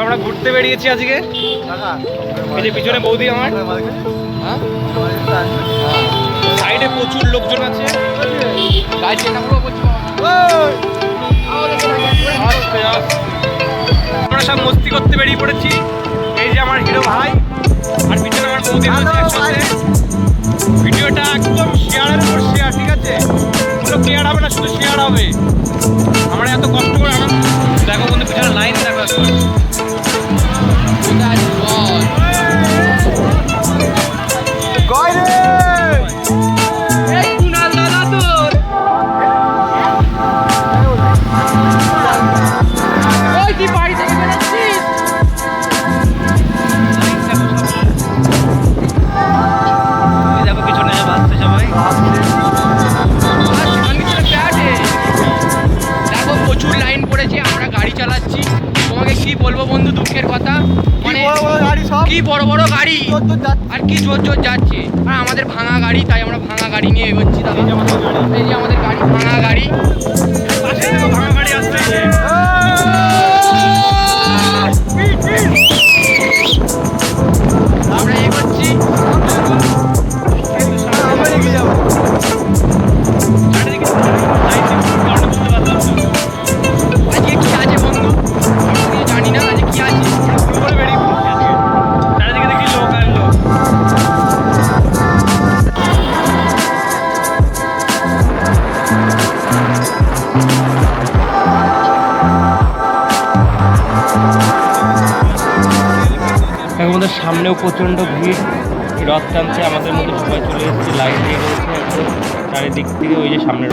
আমরা ঘুরতে বেরিয়েছি আজকে। এই যে পিছনে বৌদি আমার। হ্যাঁ? সাইডে প্রচুর লোকজন আছে। আমরা সব মস্তি করতে বেরিয়ে পড়েছি। এই যে আমার হিরো ভাই আর পিছনে আমার বৌদি গাড়ি চালাচ্ছি। তোমাকে কি বলব বন্ধু দুঃখের কথা? মানে কি বড় বড় গাড়ি? আর কি জোর জোর যাচ্ছে? আর আমাদের ভাঙা গাড়ি তাই আমরা ভাঙা গাড়ি নিয়ে এগোচ্ছি দাদা। এই যে আমাদের গাড়ি। ভাঙা গাড়ি। ভাঙা গাড়ি আসছে। আমরা এগোচ্ছি। সামনেও প্রচণ্ড ভিড় রথ টানছে, আমাদের মধ্যে সবাই চলে এসেছে লাইন দিয়ে রয়েছে চারিদিক থেকে ওই যে সামনে।